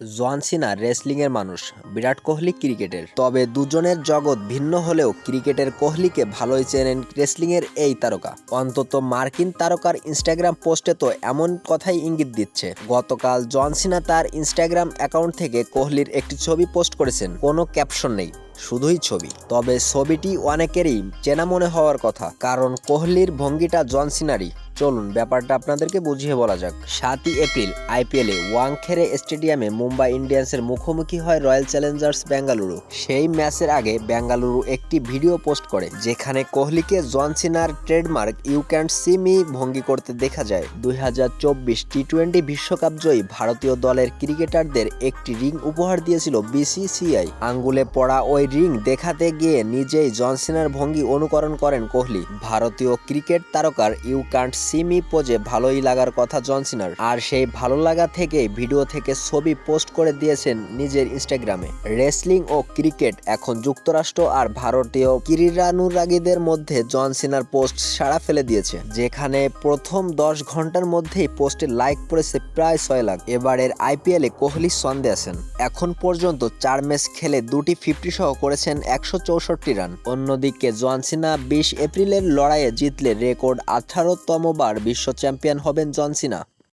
জন সিনা রেসলিংয়ের মানুষ। বিরাট কোহলি ক্রিকেটের। তবে দুজনের জগৎ ভিন্ন হলেও ক্রিকেটের কোহলিকে ভালোই চেনেন রেসলিংয়ের এই তারকা। অন্তত মার্কিন তারকার ইনস্টাগ্রাম পোস্টে তো এমন কথাই ইঙ্গিত দিচ্ছে। গতকাল জন সিনা তার ইনস্টাগ্রাম অ্যাকাউন্ট থেকে কোহলির একটি ছবি পোস্ট করেছেন। কোনো ক্যাপশন নেই, শুধুই ছবি। তবে ছবিটি অনেকেরই চেনা মনে হওয়ার কথা, কারণ কোহলির ভঙ্গিটা জন সিনারি চলুন, ব্যাপারটা আপনাদেরকে বুঝিয়ে বলা যাক। সাতই এপ্রিল, আইপিএলে ওয়াংখেরে স্টেডিয়ামে মুম্বাই ইন্ডিয়ান্সের মুখোমুখি হয় রয়্যাল চ্যালেঞ্জার্স বেঙ্গালুরু সেই ম্যাচের আগে বেঙ্গালুরু একটি ভিডিও পোস্ট করে, যেখানে কোহলিকে John Cena trademark you can see me ভঙ্গি করতে দেখা যায়। দুই হাজার চব্বিশ টি টোয়েন্টি বিশ্বকাপ জয়ী ভারতীয় দলের ক্রিকেটারদের একটি রিং উপহার দিয়েছিল বিসিসিআই আঙ্গুলে পড়া ওই রিং দেখাতে গিয়ে নিজেই জন সিনার ভঙ্গি অনুকরণ করেন কোহলি। ভারতীয় ক্রিকেট তারকার ইউ ক্যান্ট সিমি পোজে ভালোই লাগার কথা জন সিনার আর সেই ভালো লাগা থেকে ভিডিও থেকে ছবি পোস্ট করে দিয়েছেন নিজের ইনস্টাগ্রামে। রেসলিং ও ক্রিকেট এখন যুক্তরাষ্ট্র আর ভারতীয় ক্রীড়ানুরাগীদের মধ্যে জন সিনার পোস্ট সাড়া ফেলে দিয়েছে। যেখানে প্রথম দশ ঘণ্টার মধ্যেই পোস্টে লাইক পড়েছে প্রায় ছয় লাখ। এবারের আইপিএলে কোহলি সন্দে আছেন। এখন পর্যন্ত চার ম্যাচ খেলে দুটি ফিফটি সহ করেছেন একশো চৌষট্টি রান। অন্যদিকে জনসিনা বিশ এপ্রিলের লড়াইয়ে জিতলে রেকর্ড আঠারোতম বিশ্ব চ্যাম্পিয়ন হবেন জন সিনা।